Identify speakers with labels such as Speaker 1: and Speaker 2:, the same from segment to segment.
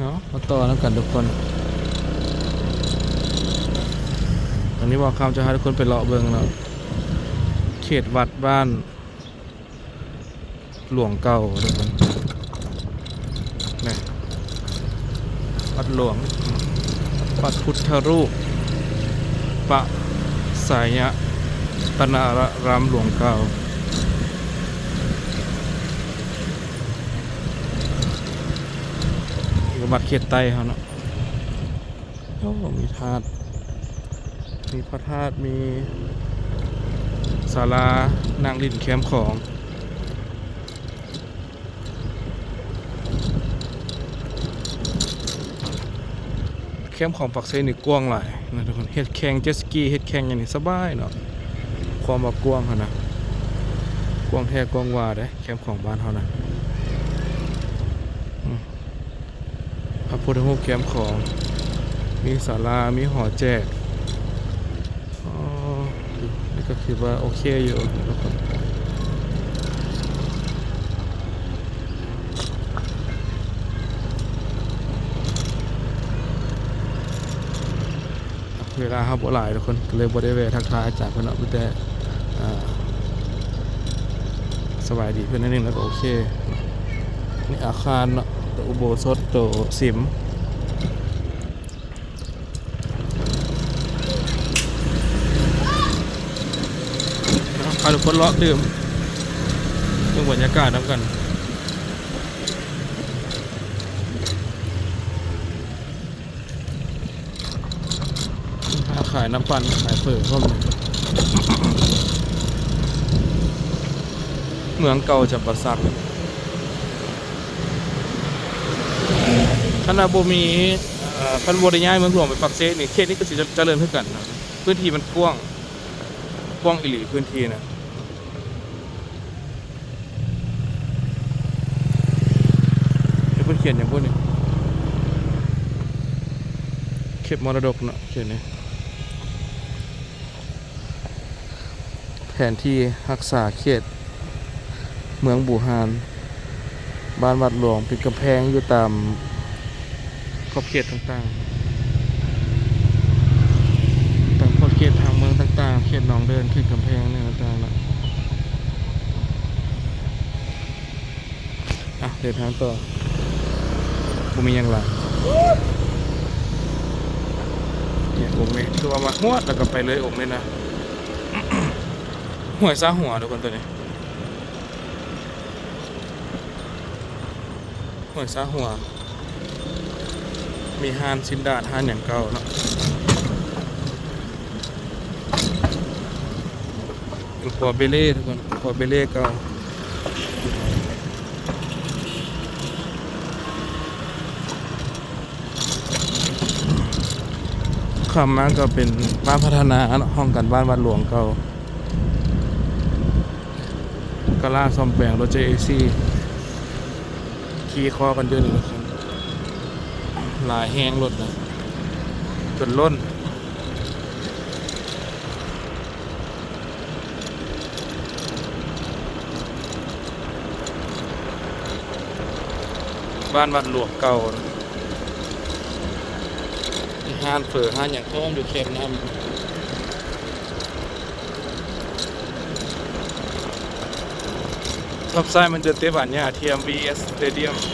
Speaker 1: เนาะมาต่อแล้วกันทุกคนอันนี้บอกคำจะให้ทุกคนไปเลาะเบิงเนาะเขตวัดบ้าน หลวงเก่าทุกคนนี่วัดหลวงวัดพุทธรูปปะสายะตนารารามหลวงเก่า บัตรเขตไตเขาเนาะโอ้มีธาตุมีพระธาตุมีศาลานางลินแคมของแคมของปักเซนี่กว้างหลายนะทุกคนเฮ็ดแข่งเจ็ตสกีเฮ็ดแข่งอย่างนี้สบายเนาะความว่ากว้างหั่นนะกว้างแท้กว้างว่าเด้แคมของบ้านเฮานะ พุทธรูปแคมป์ของ มีศาลา มีหอแจกอ๋อนี่ก็คือว่าโอเคอยู่ทุกคนเวลาครับบ่หลายทุกคนเลยบ่ได้แวะทักทายจารย์เพิ่อนเนาะมีแต่สบายดีเพิ่อนนั่นเองแล้วก็โอเค นี่อาคารเนาะ ตัวอุโบสถตัวสิมพาทุกคนเลาะดื่มเรื่อบรรยากาศน้ำกันขายน้ำปั่นขายเผือกก็มีเมืองเก่าจับประสัก คณะบ่มีคันบ่ได้ย้ายเมืองหลวงไปปักเซนี่เขตนี้ก็สิเจริญขึ้นกันนะพื้นที่มันกว้างกว้างอีหลีพื้นที่นะเดี๋ยวเพิ่นเขียนอย่างพวกนี้เขตมรดกเนาะเขียนนี่แผนที่รักษาเขต เมืองบูฮาน บ้านวัดหลวงเป็นกำแพงอยู่ตาม ขอบเขตต่างๆ ต่ามขอบเขตทางเมืองต่างๆ เขตหนองเดินเขตกำแพงเนี่ยต่างๆนะอะเดินทางต่อบุมียังไรเนี่ยองค์นี้คือว่ามาหัวแล้วก็ไปเลยองค์นี้นะหัวยซาหัวทุกคนตัวนี้หัวยซาหัว มีฮานซินดาดฮานอย่างเก่าเนาะเป็นครัวเบเล่ทุกคนครัวเบเล่เก่าคำมาก็เป็นบ้านพัฒนาห้องกันบ้านวัดหลวงเก่ากะล่าซ่อมแปลงรถเจเอซีขี่คอกันเดินอยู่ทุกคนห ลายแห้งรถนะจนล้นบ้านวัดหลวงเก่านะห้านเฝอห้านอย่างท่อมอยู่เข็มน้ำทับซ้ายมันจะเตะบานเนี่ยเทียม VS Stadium เดิ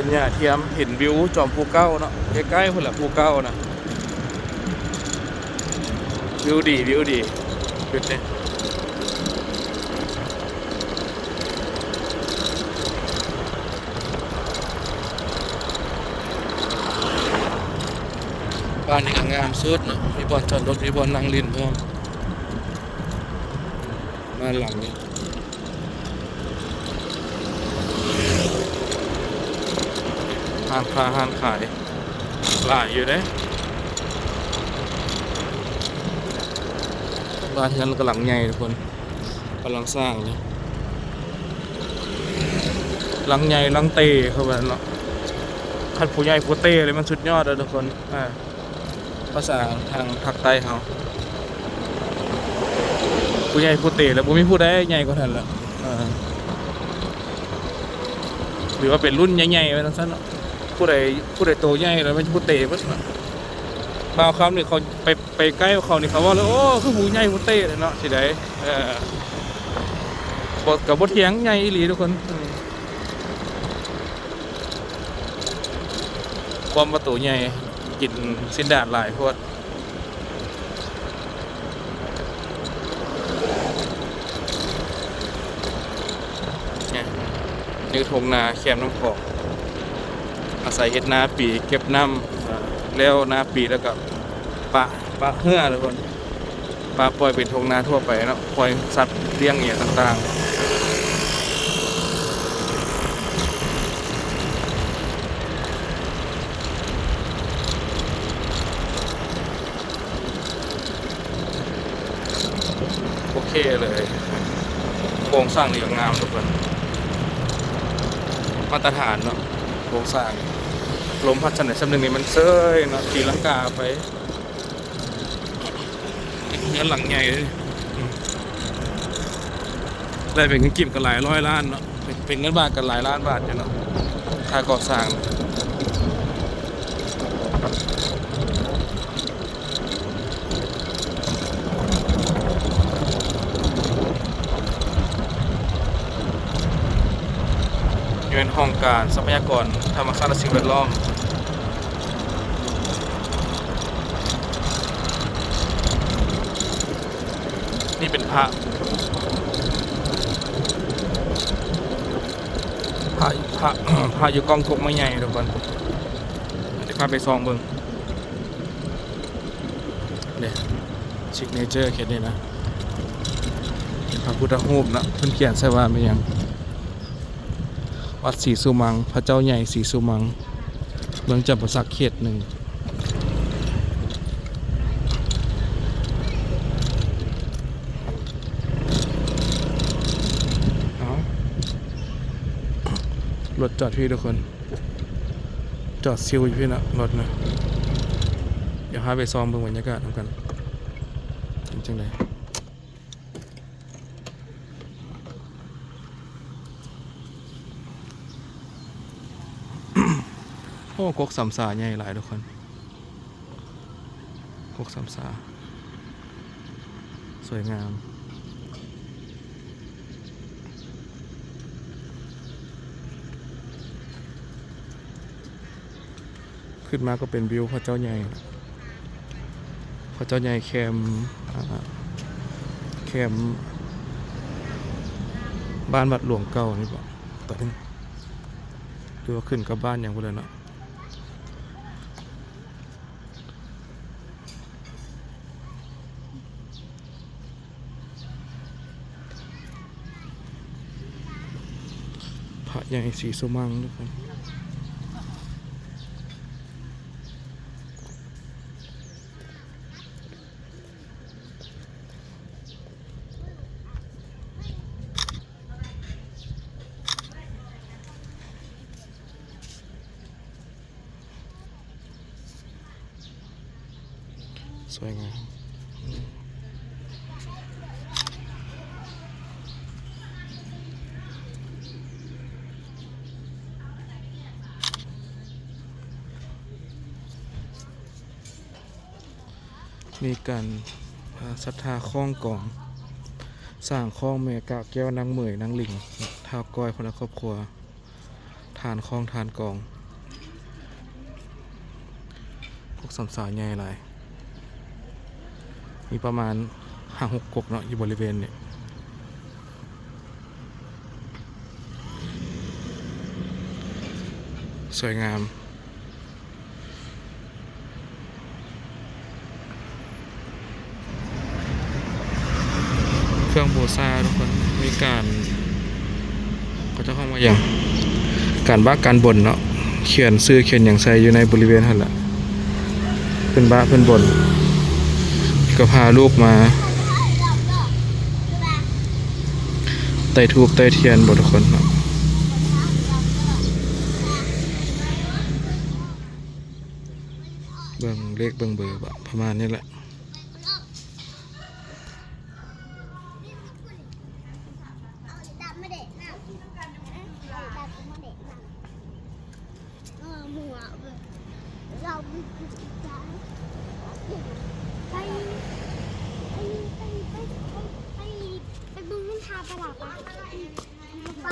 Speaker 1: นเนี่ยเทียมเห็นวิวจอมภูเก้าเนาะใกล้ๆคนละภูเก้านะวิวดีวิวดีขึ้นเนี่ยบ้านนี้งามสุดเนาะมีบอลจอดรถมีบอลนั่งลินพร้อมบ้าหลังนี้ ห้างค้าห้างขายหลายอยู่เด้บ้านฉันกำลังใหญ่ทุกคนกำลังสร้างเลยหลังใหญ่หลังเตะเข้าไปเนาะคันผู้ใหญ่ผู้เต้เลยมันสุดยอดเลยทุกคนอ่าภาษาทางภาคใต้เขาผู้ใหญ่ผู้เตะแล้วบ่มีผู้ใดใหญ่กว่าท่านละอ่าหรือว่าเป็นรุ่นใหญ่ๆไว้ทั้งนั้นเนาะ ผู้ใดผู้ใดโตใหญ่แล้วมันผู้เตะเพิ่นเนาะบางคำนี่เขาไปไปใกล้เขานี่เขาว่าเลยโอ้คือผู้ใหญ่ผู้เตะเลยเนาะสิได้เออบ่กับบ่เถียงใหญ่อีหลีทุกคนความประตูใหญ่กินสินดาดหลายพวดนี่ทงนาแคมน้ำพอก อาศัยเฮ็ดนาปีเก็บน้ำอ่าแล้วนาปีแล้วก็ปะปะเหือทุกคนปลาปล่อยเป็นทงนาทั่วไปเนาะปล่อยสัตว์เลี้ยงเนี่ยต่างๆ โอเคเลยโครงสร้างนี่ก็งามทุกคนมาตรฐานเนาะโครงสร้าง ลมพัดสนไหนสักหนึ่งนี่มันเซยเนาะตีลังกาไปเงินหลังใหญ่เลยได้เป็นเงินกิมกันหลายร้อยล้านเนาะเป็นเงินบาทกันหลายล้านบาทอยู่เนาะค่าก่อสร้างอยู่ในห้องการทรัพยากรธรรมชาติและสิ่งแวดล้อม เป็นพระพระพระพระอยู่กองทุกไม่ใหญ่ทุกคนเดี๋ยวพาไปซองเบิ่งเนี่ยซิกเนเจอร์เขตนี่นะพระพุทธรูปนะเพิ่นเขียนใส่ว่าเป็นยังวัดศรีสุมัง พระเจ้าใหญ่ศรีสุมังเมืองจำปาสักเขตหนึ่ง เอา รถจอดพี่ทุกคน จอดซิลอยู่พี่นะรถนะเดี๋ยวพาไปซ้อมเบิ่งบรรยากาศกันเป็นจังไดโอ้กกสามสาใหญ่หลายทุกคนกกสามสาสวยงาม ขึ้นมาก็เป็นวิวพระเจ้าใหญ่ พระเจ้าใหญ่แคมแคมบ้านวัดหลวงเก่านี่บอกตอนนี้ดูว่าขึ้นกับบ้านอย่างพวกเลยเนาะพระใหญ่สีสมังทุกคน วยงามมีการศรัทธาข้องกองสร้างข้องเมกะแก้วนางเหมยนางหลิงท้าวก้อยคนละครอบครัว ทานข้องทานกอง พวกสำสาใหญ่หลาย มีประมาณห้าหกกกเนาะอยู่บริเวณเนี่ยสวยงาม เครื่องโบซาทุกคนมีการเขาจะเข้ามาอย่างการบ้าการบนเนาะเขียนซื้อเขียนอย่างใส่อยู่ในบริเวณนั่นแหละเป็นบ้าเป็นบ่น ก็พาลูกมาไต่ทูบไต่เทียนบทุกคนครับเบิ่งเลขเบิ่งเบอร์ประมาณนี้แหละ
Speaker 2: ไปไปไปไปไปไปบึงน้ำชาประหลาดไปไ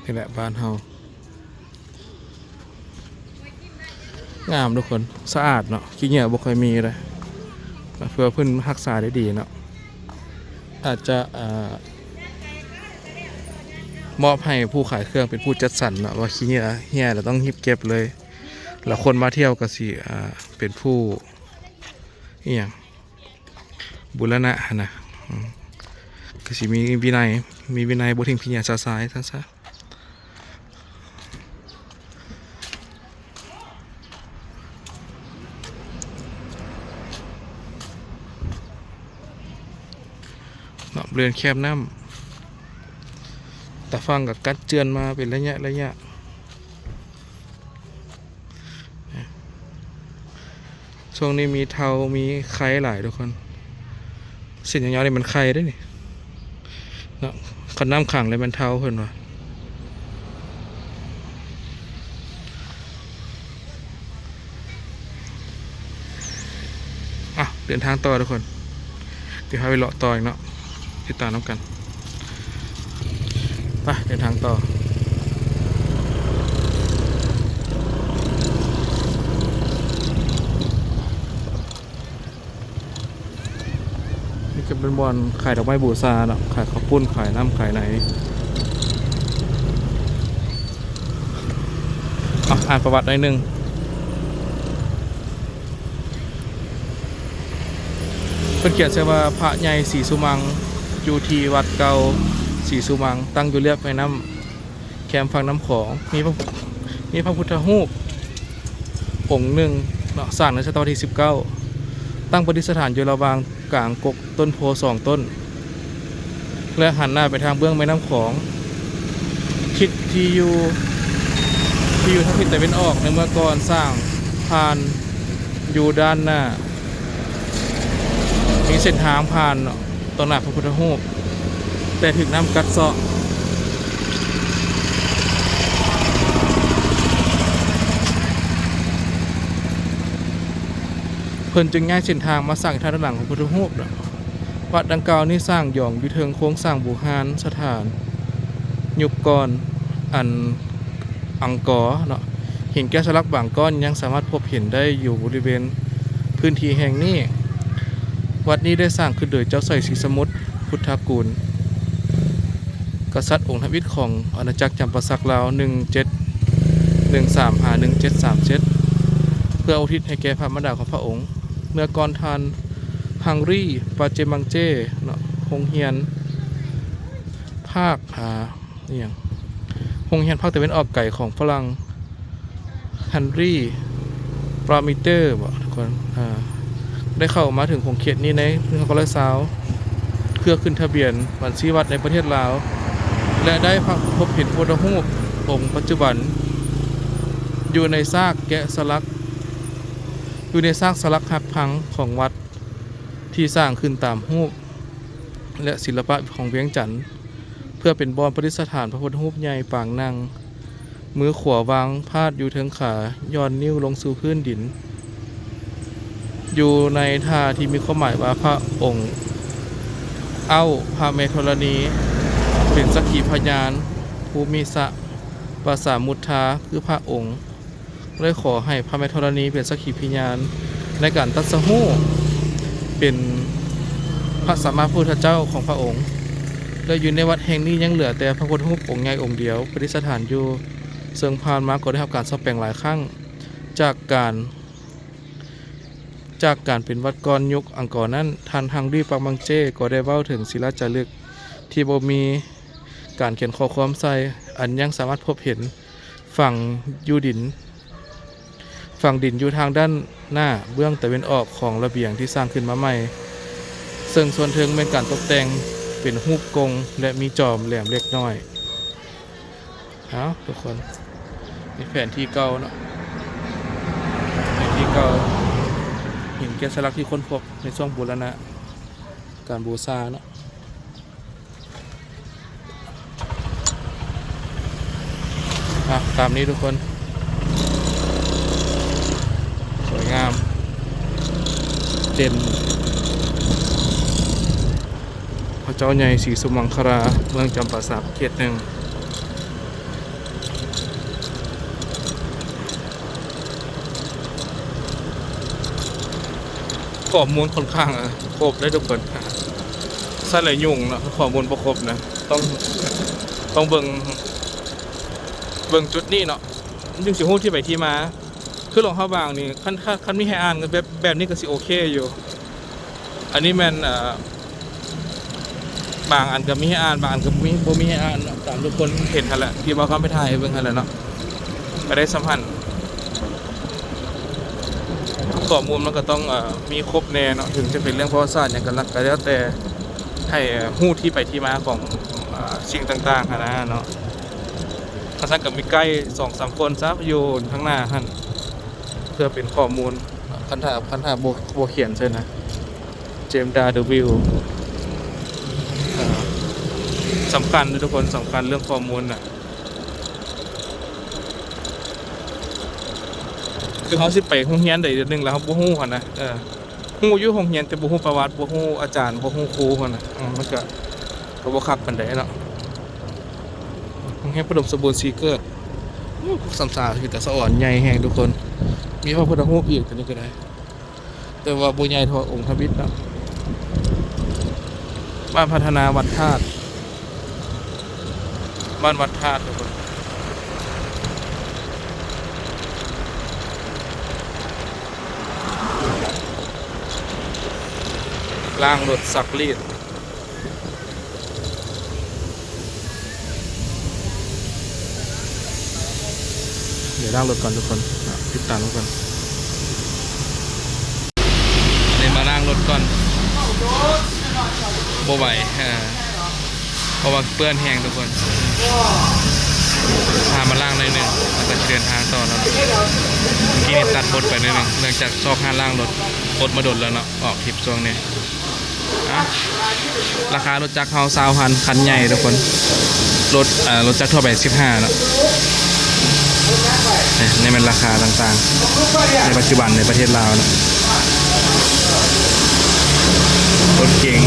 Speaker 2: ป
Speaker 1: นี่แหละบ้านเฮางามทุกคนสะอาดเนาะขี้เหงื่อบ่ค่อยมีเลยเพื่อเพิ่อนรักษาได้ดีเนาะอาจจะมอบให้ผู้ขายเครื่องเป็นผู้จัดสรรเนาะว่าขี้เหงื่อเหี่ยเราต้องหีบเก็บเลย แล้วคนมาเที่ยวก็สิเป็นผู้อหย่างบุรณะนะก็สิมีวินัยมีวินัยบ่ทิ้งพิญญาซาซายซะซะ เรือนแคบน้ำแต่ฟังกับกัดเจือนมาเป็นระยะระยะช่วงนี้มีเทา มีไข่หลายทุกคนเส้นยาวๆนี่มันไข่ได้นี่เนาะขันน้ำขังเลยมันเทาเพิ่นว่ะอะเดินทางต่อทุกคน เดี๋ยวพาไปเลาะต่ออีกเนาะ ติดตามน้ำกันไปเดินทางต่อนี่ก็เป็นบอลขายดอกไม้บูชาเนาะขายข้าวปุ้นขายน้ำขายไหนอ่านประวัติหน่อยหนึงเพิ่นเขียนใช่ว่าพระใหญ่สีสุมัง อยู่ที่วัดเก่าสีสุมัง ตั้งอยู่เรียบแม่น้ำแคมฝั่งน้ำของ มีพระมีพระพุทธรูปองค์หนึ่งเนาะสร้างในศตวรรษที่ 19 ตั้งประดิษฐานอยู่ระหว่างกลางกกต้นโพสองต้น และหันหน้าไปทางเบื้องแม่น้ำของทิศที่อยู่ที่อยู่ทางทิศตะวันออกในเมื่อก่อนสร้างผ่านอยู่ด้านหน้ามีเส้นทางผ่านตอน หน้าพระพุทธรูปแต่ถึงน้ำกัดเซาะเพิ่นจึงง่ายเส้นทางมาสร้างทาด้านหลังของพระพุทธรูปวัดดังกล่าวนี้สร้างหย่องอยู่เทิงโค้งสร้างบูหารสถาน ยุคก่อนอันอังกอร์เนาะหินแกะสลักบางก้อนยังสามารถพบเห็นได้อยู่บริเวณพื้นที่แห่งนี้ วัดนี้ได้สร้างขึ้นโดยเจ้าสอยศรีสมุทรพุทธกูล กษัตริย์องค์ทวิตของอาณาจักรจำปาสักลาว 17 13หา1737 เพื่ออุทิศให้แก่พระมารดาของพระองค์ เมื่อก่อนทานฮังรี่ปาเจมังเจเนาะฮงเฮียน ภาคอ่านี่ยังฮงเฮียนภาคตะวันออกไก่ของฝรั่งฮันรี่ปรามิเตอร์บ่ทุกคนอ่า ได้เข้ามาถึงของเขตนี้ในเพื่อก็เลยสาวเพื่อขึ้นทะเบียนบัญชีวัดในประเทศลาว และได้พบเห็นพระพุทธรูปองค์ปัจจุบัน อยู่ในซากแกะสลัก อยู่ในซากสลักหักพังของวัดที่สร้างขึ้นตามรูปและศิลปะของเวียงจันทร์เพื่อเป็นบอนประดิษฐานพระพุทธรูปใหญ่ปางนางมือขวาวางพาดอยู่เทิงขาย้อนนิ้วลงสู่พื้นดิน อยู่ในท่าที่มีความหมายว่าพระองค์ เอ้าพระเมธรณี เป็นสักขีพยานภูมิสะภาษามุทธาคือพระองค์เลยขอให้พระเมธรณีเป็นสักขีพยานในการตัดสหูเป็นพระสัมมาพุทธเจ้าของพระองค์และอยู่ในวัดแห่งนี้ยังเหลือแต่พระพุทธรูปองค์ใหญ่องค์เดียวประดิษฐานอยู่เสื่องผ่านมาก็ได้รับการสแปลงหลายครั้งจากการ จากการเป็นวัดก่อนยุคอังกอร์นั้นท่านฮังรีปักมังเจก็ได้เว้าถึงศิลาจารึก ที่บ่มีการเขียนข้อความใส่อันยังสามารถพบเห็นฝั่งยูดิน ฝั่งดินอยู่ทางด้านหน้าเบื้องตะวันออกของระเบียงที่สร้างขึ้นมาใหม่ ซึ่งส่วนเทิงเป็นการตกแต่งเป็นรูปกงและมีจอมแหลมเล็กน้อยเอาทุกคนนี่แผนที่เก่าเนาะแผนที่เก่า กะสลักที่ค้นพบในช่วงบูรณะการบูชาเนาะตามนี้ทุกคน สวยงาม เด่นพระเจ้าใหญ่ศรีสุมังครา เมืองจำปาสักเขตหนึ่ง ข้อมูลค่อนข้างอะครบได้ทุกคนใส่หลายยุ่งเนะข้อมูลประครบนะต้องต้องเบิ่งเบิ่งจุดนี้เนาะจึงสิฮู้ที่ไปที่มา คือหลวงพ่อบางนี่คันคันคันมีให้อ่านแบบแบบนี้ก็สิโอเคอยู่ อันนี้ม่นอ่อบางอันก็มีให้อ่านบางอันก็มีบ่มีให้อ่านเนาะตามทุกคนเห็นหั่นแหละที่ว่าเขาไปถ่ายเบิ่งหั่นแหละเนาะก็ได้สัมพันธ์ ข้อมูลมันก็ต้องอมีครบแน่เนาะถึงจะเป็นเรื่องประวัติศาสตร์อย่างกันละก็แล้วแต่ให้เอ่อฮู้ที่ไปที่มาของอสิ่งต่างๆนะเนาะถ้าซั่นก็มีใกล้2-3คนซะอยู่ข้างหน้าหั่นเพื่อเป็นข้อมูลคันถาคันถาโบโบเขียนใช่นะเจมดาเดวิลสำคัญนะทุกคนสำคัญเรื่องข้อมูลนะ คือเขาสิไปห้องเรียนได้เดือนหนึงแล้วเขาบ่ฮู้หั่นนะเออฮู้อยู่ห้องเรียนแต่บ่ฮู้ประวัติบ่ฮู้อาจารย์บ่ฮู้ครูหั่นนะอืมมันก็ก็บ่คักปานใดเนาะโรงเรียนประดมสมบูรณ์ซีเกิดสำสาคือแต่สะอ่อนใหญ่แฮงทุกคน มีพระพุทธรูปอีกตัวนี้ก็ได้ แต่ว่าบุญใหญ่เทอองค์ทวิตเนาะบ้านพัฒนาวัดธาตุบ้านวัดธาตุทุกคน ล่างรถสักรีดเดี๋ยวล่างรถก่อนทุกคนอะติดตามทุกคนเดี๋ยวมาล่างรถก่อนโบไหวอ่าเพราะว่าเปื้อนแห้งทุกคนพามาล่างหน่อยหนึ่งแล้วก็จะเดินทางต่อแล้วเนอะเมื่อกี้นี่ตัดบทไปหน่อยหนึ่งเนื่องจากซอกห้าล่างรถบทมาดดแล้วเนาะออกคลิปช่วงนี้ อะราคารถจักรเฮาซาวพันคันใหญ่ทุกคน รถอ่ารถจักรทั่วไปสิบห้าเนาะนี่นี่เป็นราคาต่างๆ ในปัจจุบันในประเทศลาวเนาะรถเก๋ง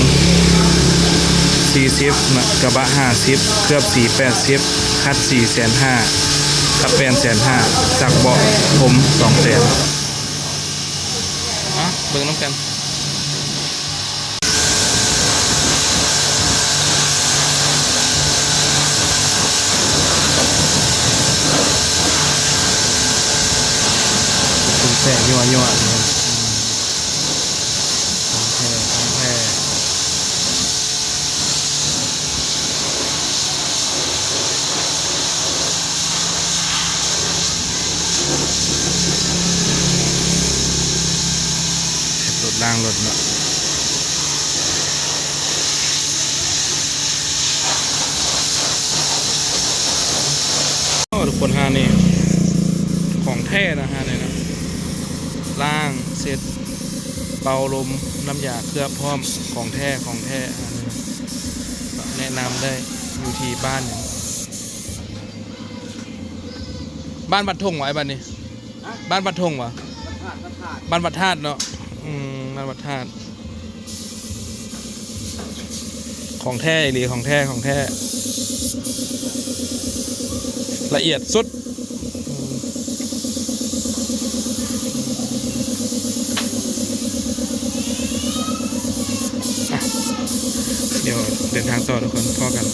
Speaker 1: 40นะกระบะ50เคลือบสี80คัด4แสน5กับแปนแสน5จากเบาะผม2แสนอะเบิ่งน้ำกัน คุณ แสงยัวยัวๆนะครับของแท้แท้รถล่างรถเนาะโอ้ทุกคนฮานี่ของแท้นะฮะเนี่ยนะล่างเสร็จ เป่าลมน้ำยาเคลือบพร้อมของแท้ของแท้แนะนำได้อยู่ที่บ้าน บ้านบัดทงวะไอ้บ้านนี้ บ้านบัดทงวะบ้านวัดธาตุเนาะอืมบ้านวัดธาตุของแท้อีหลีของแท้ของแท้ละเอียดสุดอืมอะเดี๋ยวเดินทาง ต่อทุกคนพอกัน